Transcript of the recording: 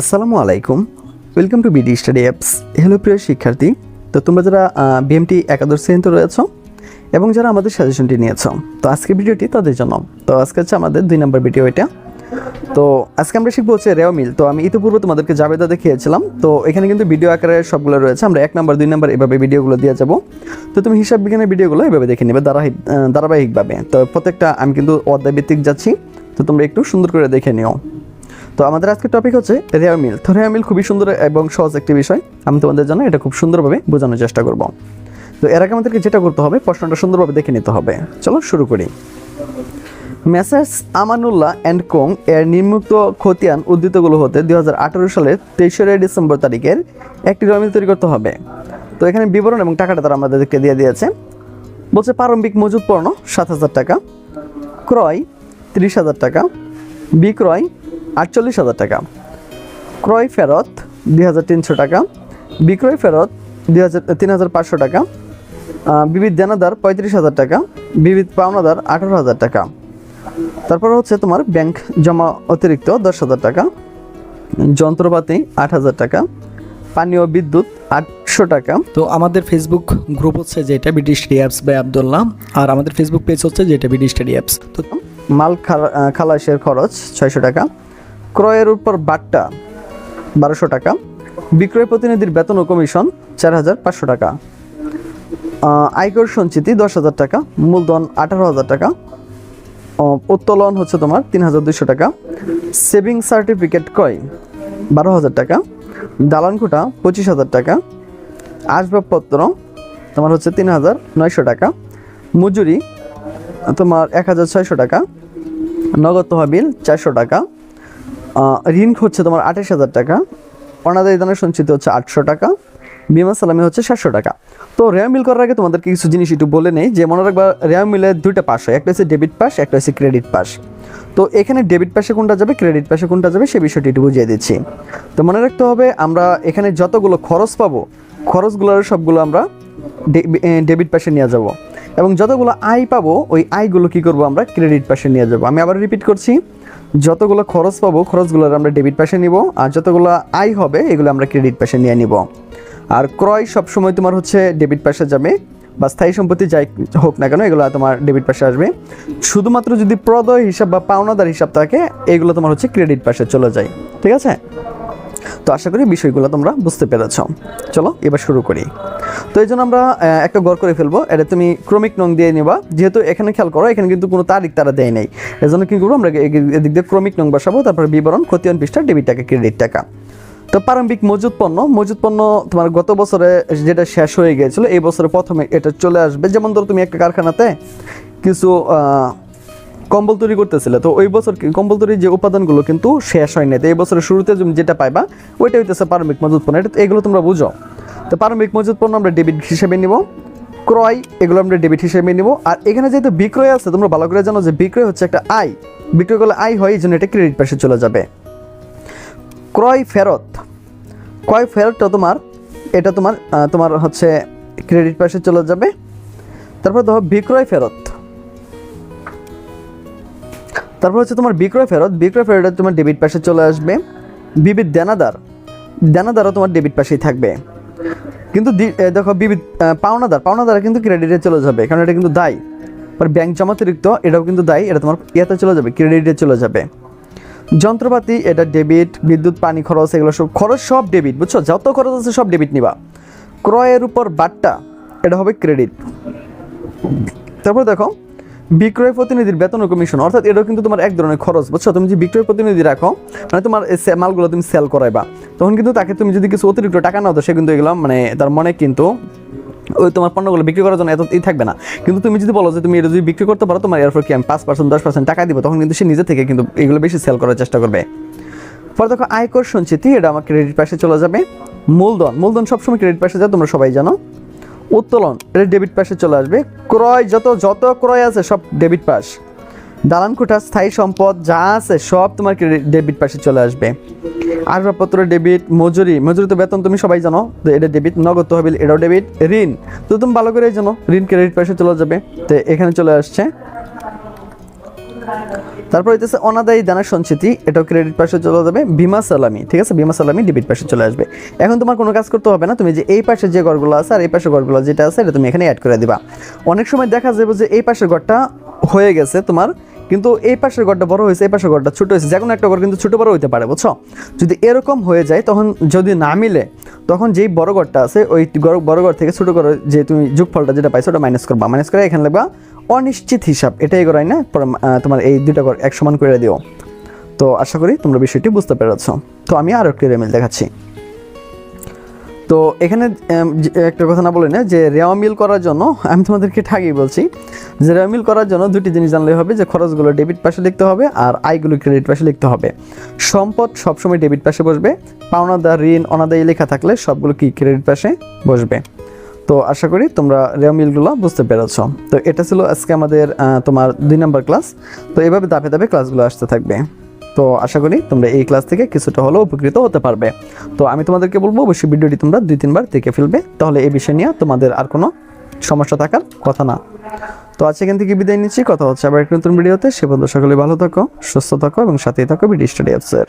আসসালামু আলাইকুম। Welcome to BD study apps hello প্রিয় শিক্ষার্থী। তো তোমরা যারা বিএমটি একাদশ শ্রেণীতে রয়েছ এবং যারা আমাদের সাজেশনটি নিয়েছ, তো আজকের ভিডিওটি তাদের জন্য। তো আজকে হচ্ছে আমাদের দুই নম্বর ভিডিও এটা। তো আজকে আমরা শিখব হচ্ছে রেও মিল তো আমি ইতিপূর্বে তোমাদেরকে জাবেদা দেখিয়েছিলাম। তো এখানে কিন্তু ভিডিও আকারে সবগুলো রয়েছে। আমরা এক নম্বর, দুই নম্বর এভাবে ভিডিওগুলো দিয়ে যাব। তো তুমি হিসাব বিজ্ঞানের ভিডিওগুলো এভাবে দেখে নেবে ধারাবাহিক ধারাবাহিকভাবে। তো প্রত্যেকটা আমি কিন্তু অধ্যায় ভিত্তিক যাচ্ছি। তো তোমরা একটু সুন্দর করে দেখে নিও। তো আমাদের আজকের টপিক হচ্ছে রেয়া মিল। তো রেয়া মিল খুবই সুন্দর এবং সহজ একটি বিষয়। আমি তোমাদের জন্য এটা খুব সুন্দরভাবে বোঝানোর চেষ্টা করব। তো এর আগে আমাদেরকে যেটা করতে হবে, প্রশ্নটা সুন্দরভাবে দেখে নিতে হবে। চলো শুরু করি। মেসার্স আমানুল্লাহ অ্যান্ড কোং এর নির্মুক্ত খতিয়ান উদ্ধৃতগুলো হতে দু হাজার আঠেরো সালের তেইশে ডিসেম্বর তারিখের একটি রেয়া মিল তৈরি করতে হবে। তো এখানে বিবরণ এবং টাকাটা তারা আমাদেরকে দিয়ে দিয়েছে। বলছে প্রারম্ভিক মজুদ পণ্য সাত হাজার টাকা, ক্রয় তিরিশ হাজার টাকা, বিক্রয় আটচল্লিশ হাজার টাকা। ক্রয় ফেরত দুই হাজার তিনশো টাকা। বিক্রয় ফেরত দুই হাজার তিন হাজার পাঁচশো টাকা। বিবিধ দেনাদার পঁয়ত্রিশ হাজার টাকা। বিবিধ পাওনাদার আঠারো হাজার টাকা। তারপর হচ্ছে তোমার ব্যাংক জমা অতিরিক্ত দশ হাজার টাকা। যন্ত্রপাতি আট হাজার টাকা। পানীয় বিদ্যুৎ আটশো টাকা। তো আমাদের ফেসবুক গ্রুপ হচ্ছে যেটা BD study apps by Abdullah আর আমাদের ফেসবুক পেজ হচ্ছে যেটা বিডি স্টাডি অ্যাপস তো মাল খালা- খালাসের খরচ ছয়শো টাকা। ক্রয়ের উপর বাট্টা, বারোশো টাকা। বিক্রয় প্রতিনিধির বেতন ও কমিশন চার হাজার পাঁচশো টাকা। আয়কর সঞ্চিতি দশ হাজার টাকা, মূলধন আঠারো হাজার টাকা। উত্তোলন হচ্ছে তোমার তিন হাজার দুশো টাকা। সেভিং সার্টিফিকেট ক্রয় বারো হাজার টাকা। দালান কোটা পঁচিশ হাজার টাকা। আসবাবপত্র তোমার হচ্ছে তিন হাজার নয়শো টাকা। মজুরি তোমার এক হাজার ছয়শো টাকা। নগদ তহবিল চারশো টাকা। ঋণ হচ্ছে তোমার আঠাশ হাজার টাকা। অনাদায়ী দানের সঞ্চিত হচ্ছে আটশো টাকা। বিমা সালামি হচ্ছে সাতশো টাকা। তো রেয়া মিল করার আগে তোমাদেরকে কিছু জিনিস একটু বলে নেই, যে মনে রাখবা রেয়া মিলে দুইটা পাশ হয়। একটা হচ্ছে ডেবিট পাস একটা হচ্ছে ক্রেডিট পাস তো এখানে ডেবিট পাশে কোনটা যাবে ক্রেডিট পাশে কোনটা যাবে, সে বিষয়টি একটু বুঝিয়ে দিচ্ছি। তো মনে রাখতে হবে, আমরা এখানে যতগুলো খরচ পাবো, খরচগুলোর সবগুলো আমরা ডেবিট পাশে নিয়ে যাব। এবং যতগুলো আয় পাবো, ওই আয়গুলো কি করব আমরা ক্রেডিট পাশে নিয়ে যাব। আমি আবার রিপিট করছি। যতগুলো খরচ পাবো, খরচগুলো আমরা ডেবিট পাশে নিব, আর যতগুলো আয় হবে, এগুলো আমরা ক্রেডিট পাশে নিয়ে নিব। আর ক্রয় সবসময় তোমার হচ্ছে ডেবিট পাশে যাবে, বা স্থায়ী সম্পত্তি যাই হোক না কেন, এগুলো তোমার ডেবিট পাশে আসবে। শুধুমাত্র যদি প্রদয় হিসাব বা পাওনাদার হিসাব থাকে, এগুলো তোমার হচ্ছে ক্রেডিট পাশে চলে যায়। ঠিক আছে? তো আশা করি বিষয়গুলো তোমরা বুঝতে পেরেছ। চলো, এবার শুরু করি। তো এই জন্য আমরা একটা গড় করে ফেলব। এটা তুমি ক্রমিক নং দিয়ে নিবা। যেহেতু এখানে খেয়াল করো, এখানে কিন্তু কোনো তারিখ তারা দেয় নেই। এই জন্য কি করব, আমরা এদিক দিয়ে ক্রমিক নং বসাবো, তারপর বিবরণ, ক্ষতিয়ন পৃষ্ঠা ডেবিট টাকা ক্রেডিট টাকা। তো প্রারম্ভিক মজুদ পণ্য মজুদ পণ্য তোমার গত বছরে যেটা শেষ হয়ে গিয়েছিল, এই বছরে প্রথমে এটা চলে আসবে। যেমন ধরো তুমি একটা কারখানাতে কিছু কম্বল তৈরি করতেছিলে। তো ওই বছর কম্বল তৈরির যে উপাদানগুলো কিন্তু শেষ হয় নাই। তো এই বছরের শুরুতে তুমি যেটা পাইবা, ওইটা হইতেছে পারমিক মজুত পণ্য। এটা এগুলো তোমরা বুঝো। তো পারমিক মজুত পণ্য আমরা ডেবিট হিসেবে নিব। ক্রয়, এগুলো আমরা ডেবিট হিসেবে নিব। আর এখানে যেহেতু বিক্রয় আছে, তোমরা ভালো করে জানো যে বিক্রয় হচ্ছে একটা আয়। বিক্রয় করলে আয় হয় এই জন্য এটা ক্রেডিট পাশে চলে যাবে। ক্রয় ফেরত। ক্রয় ফেরতটা তোমার, এটা তোমার তোমার হচ্ছে ক্রেডিট পাশে চলে যাবে। তারপর দেখো বিক্রয় ফেরত। তারপর হচ্ছে তোমার বিক্রয় ফেরত। বিক্রয় ফেরত তোমার ডেবিট পাশে চলে আসবে। বিবিধ দেনাদার। দেনাদারও তোমার ডেবিট পাশেই থাকবে। কিন্তু দেখো বিবিধ পাওনাদার। পাওনাদার কিন্তু ক্রেডিটে চলে যাবে। কারণ এটা কিন্তু দায়। আর ব্যাংক জমাতিরিক্ত এটাও কিন্তু দায়। এটা তোমার ইয়েতে চলে যাবে ক্রেডিটে চলে যাবে। যন্ত্রপাতি, এটা ডেবিট বিদ্যুৎ, পানি খরচ, এগুলো সব, খরচ সব ডেবিট বুঝছ? যত খরচ আছে সব ডেবিট নিবা। ক্রয়ের উপর বাট্টা, এটা হবে ক্রেডিট তারপর দেখো বিক্রয় প্রতিনিধির বেতন কমিশন অর্থাৎ এটাও কিন্তু তোমার এক ধরনের খরচ। বুঝছ? তুমি যে বিক্রয় প্রতিনিধি রাখো মানে তোমার মালগুলো তুমি সেল করাইবা। তখন কিন্তু তাকে তুমি যদি কিছু অতিরিক্ত টাকা নাও, তো সে কিন্তু এগুলো মানে তার মনে কিন্তু ওই তোমার পণ্যগুলো বিক্রি করার জন্য এত ই থাকবে না। কিন্তু তুমি যদি বলো যে তুমি এটা যদি বিক্রি করতে পারো, তোমার এরপর কি আমি পাঁচ পার্সেন্ট দশ পার্সেন্ট টাকা দিব, তখন কিন্তু সে নিজে থেকে কিন্তু এগুলো বেশি সেল করার চেষ্টা করবে। পরে দেখো, আয়কর সঞ্চিতি, এটা আমার ক্রেডিট পাশে চলে যাবে। মূলধন। মূলধন সবসময় ক্রেডিট পাশে যায়, তোমরা সবাই জানো। উত্তোলন এটা ডেবিট পাশে চলে আসবে। ক্রয় যত যত ক্রয় আছে, সব ডেবিট পাস দালান কোঠা, স্থায়ী সম্পদ যা আছে, সব তোমার ডেবিট পাশে চলে আসবে। আসবাবপত্র ডেবিট মজুরি মজুরি তো বেতন তুমি সবাই জানো, তো এটা ডেবিট নগদ তহবিল, এটাও ডেবিট ঋণ। তো তুমি ভালো করে জানো, ঋণ ক্রেডিট পাশে চলে যাবে। তো এখানে চলে আসছে। তারপর হইতেছে অনাদায়ী দানা সঞ্চিতি, এটাও ক্রেডিট পাশে চলে যাবে, বিমা সালামি, ঠিক আছে? বিমা সালামি ডেবিট পাশে চলে আসবে। এখন তোমার কোনো কাজ করতে হবে না, তুমি যে এই পাশে যে ঘরগুলো আছে আর এই পাশে ঘরগুলো যেটা আছে, এটা তুমি এখানে অ্যাড করে দিবা। অনেক সময় দেখা যাবে যে এই পাশের ঘরটা হয়ে গেছে তোমার কিন্তু এই পাশের ঘরটা বড় হয়েছে, এই পাশের ঘরটা ছোট হয়েছে, যে কোনো একটা ঘর কিন্তু ছোট বড় হইতে পারে, বুঝছ? যদি এরকম হয়ে যায়, তখন যদি না মিলে, তখন যেই বড় ঘরটা আছে, ওই বড় ঘর থেকে ছোট ঘর যে তুমি যোগফলটা যেটা পাইছো, ওটা মাইনাস করবা। মাইনাস করে এখানে লাগবা অনিশ্চিত হিসাব। এটাই করাই না? তোমার এই দুইটা ঘর এক সমান করে দিও। তো আশা করি তোমরা বিষয়টি বুঝতে পেরেছ। তো আমি আরও একটি রেমেল দেখাচ্ছি। তো এখানে একটা কথা না বলে না, যে রেওয়া মিল করার জন্য, আমি তোমাদেরকে ঠাগই বলছি, যে রেওয়া মিল করার জন্য দুটি জিনিস জানলে হবে, যে খরচগুলো ডেবিট পাশে লিখতে হবে আর আয়গুলো ক্রেডিট পাশে লিখতে হবে। সম্পদ সবসময় ডেবিট পাশে বসবে, পাওনাদার, ঋণ, অনাদায়ী লেখা থাকলে সবগুলো কি ক্রেডিট পাশে বসবে? তো আশা করি তোমরা রেওয়া মিলগুলো বুঝতে পেরেছ। তো এটা ছিল আজকে আমাদের তোমার দুই নম্বর ক্লাস। তো এভাবে ধাপে ধাপে ক্লাসগুলো আসতে থাকবে। তো আশা করি তোমরা এই ক্লাস থেকে কিছুটা হলেও উপকৃত হতে পারবে। তো আমি তোমাদেরকে বলব, অবশ্যই ভিডিওটি তোমরা দুই, তিনবার দেখে ফেলবে। তাহলে এই বিষয় নিয়ে তোমাদের আর কোনো সমস্যা থাকার কথা না। তো আজ এখান থেকে বিদায় নিচ্ছি। কথা হচ্ছে আবার একটা নতুন ভিডিওতে। সে বন্ধু সকলে ভালো থাকো, সুস্থ থাকো এবং সাথেই থাকো বিডি স্টাডি অ্যাপসের।